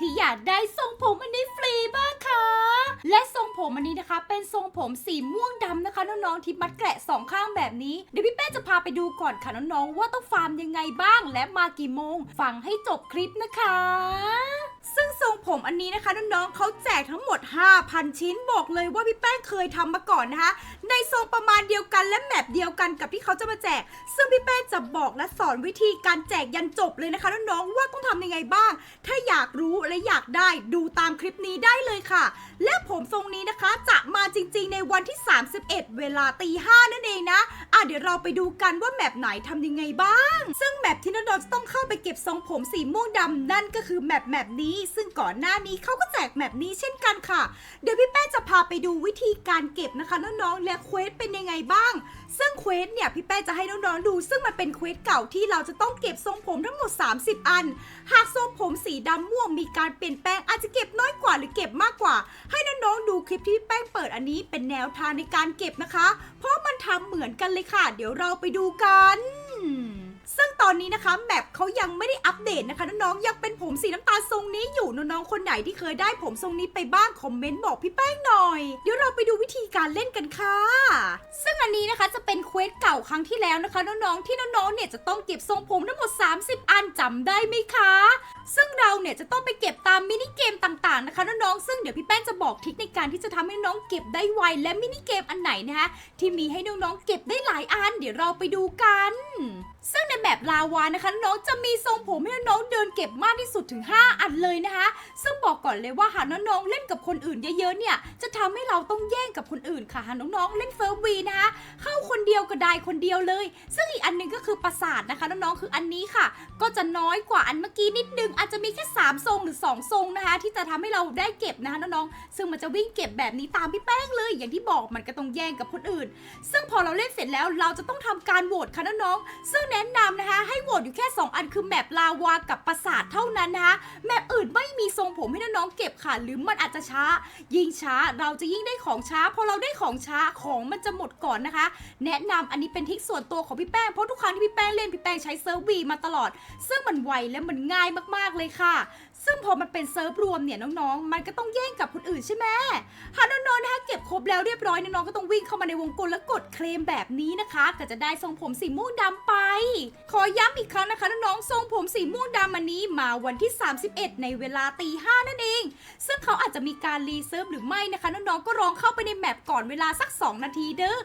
ที่อยากได้ทรงผมอันนี้ฟรีบ้างคะ และทรงผมอันนี้นะคะ เป็นทรงผมสีม่วงดำนะคะน้องๆที่มัดแกะสองข้างแบบนี้เดี๋ยวพี่แป้จะพาไปดูก่อนค่ะน้องๆว่าต้องฟาร์มยังไงบ้างและมากี่โมง ฟังให้จบคลิปนะคะ ซึ่ง ผมอันนี้นะคะน้องๆเขาแจกทั้งหมด 5,000 ชิ้นบอกเลยว่าพี่แป้งเคยทำมาก่อนนะคะ ในทรงประมาณเดียวกันและแมปเดียวกันกับที่เขาจะมาแจก ซึ่งพี่แป้งจะบอกและสอนวิธีการแจกยันจบเลยนะคะน้องๆว่าต้องทำยังไงบ้าง ถ้าอยากรู้และอยากได้ดูตามคลิปนี้ได้เลยค่ะ และผมทรงนี้นะคะจะมาจริง ๆ ในวันที่ 31 เวลาตีห้านั่นเองนะอะเดี๋ยวเราไปดูกันว่าแมปไหนทำยังไงบ้าง ซึ่งแมปที่น้องๆต้องเข้าไปเก็บทรงผมสีม่วงดำนั่นก็คือแมปแมปนี้ซึ่งก่อนหน้านี้เขาก็แจกแมปนี้เช่นกันค่ะ เดี๋ยวพี่แป้งจะพาไปดูวิธีการเก็บนะคะน้องๆและเควสเป็นยังไงบ้าง ซึ่งเควสเนี่ยพี่แป้งจะให้น้องๆดู ซึ่งมันเป็นเควสเก่าที่เราจะต้องเก็บทรงผมทั้งหมด 30 อัน หากทรงผมสีดำม่วงมีการเปลี่ยนแปลงอาจจะเก็บน้อยกว่าหรือเก็บมากกว่า ให้น้องๆดูคลิปที่พี่แป้งเปิดอันนี้เป็นแนวทางในการเก็บนะคะ เพราะมันทำเหมือนกันเลยค่ะ เดี๋ยวเราไปดูกัน ซึ่งตอนนี้นะคะแมปเขายังไม่ได้อัปเดตนะคะน้องๆยังเป็นผมสีน้ำตาลทรงนี้อยู่น้องๆคนไหนที่เคยได้ผมทรงนี้ไปบ้างคอมเมนต์บอกพี่แป้งหน่อย เดี๋ยวเราไปดูวิธีการเล่นกันค่ะ ซึ่งอันนี้นะคะจะเป็นเควสเก่าครั้งที่แล้วนะคะน้องๆที่น้องๆเนี่ยจะต้องเก็บทรงผมทั้งหมด 30 อันจำได้ไหมคะ ซึ่งเราเนี่ยจะต้องไปเก็บตามมินิเกมต่างๆนะคะน้องๆซึ่งเดี๋ยวพี่แป้งจะบอกทิคในการที่จะทำให้น้องเก็บได้ไวและมินิเกมอันไหนนะคะที่มีให้น้องๆเก็บได้หลายอัน เดี๋ยวเราไปดูกัน ซึ่งในแบบลาวานะคะ น้องจะมีทรงผมให้น้องเดินเก็บมากที่สุดถึง 5 อันเลยนะคะ ซึ่งบอกก่อนเลยว่าหากน้องๆเล่นกับคนอื่นเยอะๆเนี่ยจะทำให้เราต้องแย่งกับคนอื่นค่ะหากน้องๆเล่นเซิร์ฟวีนะคะ เข้าคนเดียวก็ได้คนเดียวเลย ซึ่งอีกอันหนึงก็คือประสาทนะคะน้องๆคืออันนี้ค่ะ ก็จะน้อยกว่าอันเมื่อกี้นิดนึงอาจจะมีแค่3ทรงหรือ 2 ทรงนะคะ ที่จะทำให้เราได้เก็บนะคะน้องๆซึ่งมันจะวิ่งเก็บแบบนี้ตามพี่แป้งเลย อย่างที่บอกมันก็ต้องแย่งกับคนอื่น ซึ่งพอเราเล่นเสร็จแล้วเราจะต้องทำการโหวตค่ะน้องๆซึ่งแนะนำนะคะให้โหวตอยู่แค่ 2 อันคือแมปลาวากับปราสาทเท่านั้นนะคะแมปอื่นไม่มีทรงผมให้น้องๆเก็บค่ะ หรือมันอาจจะช้า ยิ่งช้าเราจะยิ่งได้ของช้าพอเราได้ของช้าของมันจะหมดก่อนนะคะ แนะนำอันนี้เป็นทิกส่วนตัวของพี่แป้งเพราะทุกครั้งที่พี่แป้งเล่นพี่แป้งใช้เซิร์ฟวีมาตลอด ซึ่งมันไวและมันง่ายมากๆเลยค่ะซึ่งพอมันเป็นเซิร์ฟรวมเนี่ยน้องๆ มันก็ต้องแย่งกับคนอื่นใช่ไหมหากน้องๆนะคะเก็บครบแล้วเรียบร้อยน้องๆก็ต้องวิ่งเข้ามาในวงกลมแล้วกดเคลมแบบนี้นะคะ ก็จะได้ทรงผมสีม่วงดำไป ขอย้ำอีกครั้งนะคะน้องๆทรงผมสีม่วงดำอันนี้มาวันที่ 31 ในเวลาตีห้านั่นเอง ซึ่งเขาอาจจะมีการรีเซิร์ฟหรือไม่นะคะน้องๆก็ลองเข้าไปในแมปก่อนเวลาสัก 2 นาทีเด้อ